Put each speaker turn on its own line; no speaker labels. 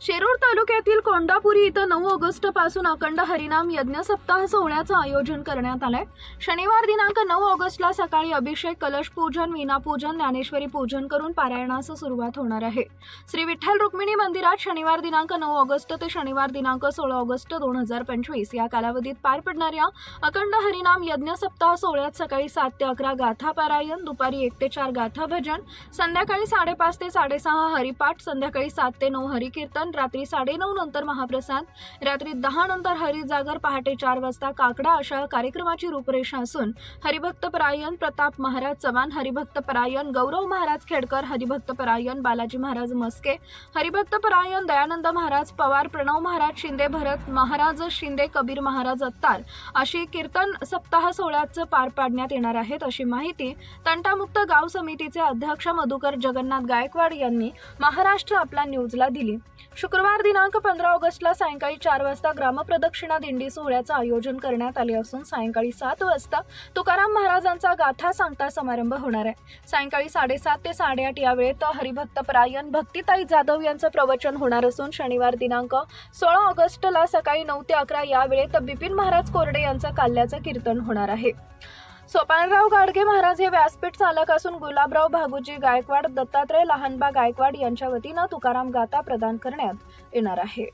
शिरूर तालुक्यातील कोंडापुरी इथं नऊ ऑगस्टपासून अखंड हरिनाम यज्ञ सप्ताह सोहळ्याचं आयोजन करण्यात आलंय. शनिवार दिनांक नऊ ऑगस्टला सकाळी अभिषेक कलश पूजन वीणापूजन ज्ञानेश्वरी पूजन करून पारायणास सुरुवात होणार आहे. श्री विठ्ठल रुक्मिणी मंदिरात शनिवार दिनांक नऊ ऑगस्ट ते शनिवार दिनांक सोळा ऑगस्ट दोन हजार पंचवीस या कालावधीत पार पडणाऱ्या अखंड हरिनाम यज्ञ सप्ताह सोहळ्यात सकाळी सात ते अकरा गाथा पारायण दुपारी एक ते चार गाथा भजन संध्याकाळी साडेपाच ते साडेसहा हरिपाठ संध्याकाळी सात ते नऊ हरिकीर्तन रात्री साडेनऊ नंतर महाप्रसाद रात्री दहा नंतर हरिजागर पहाटे चार वाजता काकडा अशा कार्यक्रमाची रूपरेषा असून हरिभक्त परायण प्रताप महाराज चव्हाण हरिभक्त परायण गौरव महाराज खेडकर हरिभक्त परायण बालाजी महाराज मस्के हरिभक्त परायण दयानंद महाराज पवार प्रणव महाराज शिंदे भरत महाराज शिंदे कबीर महाराज अत्तार अशी कीर्तन सप्ताह सोहळ्याचं पार पाडण्यात येणार आहेत अशी माहिती तंटामुक्त गाव समितीचे अध्यक्ष मधुकर जगन्नाथ गायकवाड यांनी महाराष्ट्र आपला न्यूजला दिली. शुक्रवार दिनांक पंधरा ऑगस्टला सायंकाळी चार वाजता ग्रामप्रदक्षिणा दिंडी सोहळ्याचं आयोजन करण्यात आले असून सायंकाळी सात वाजता तुकाराम महाराजांचा गाथा सांगता समारंभ होणार आहे. सायंकाळी साडेसात ते साडेआठ या वेळेत हरिभक्त परायण भक्तिताई जाधव यांचं प्रवचन होणार असून शनिवार दिनांक सोळा ऑगस्टला सकाळी नऊ ते अकरा या वेळेत बिपिन महाराज कोरडे यांचं काल्याचं कीर्तन होणार आहे. सोपानराव गाडगे महाराज हे व्यासपीठ चालक असून गुलाबराव भागुजी गायकवाड दत्तात्रय लहानबा गायकवाड यांच्या वतीनं तुकाराम गाथा प्रदान करण्यात येणार आहे.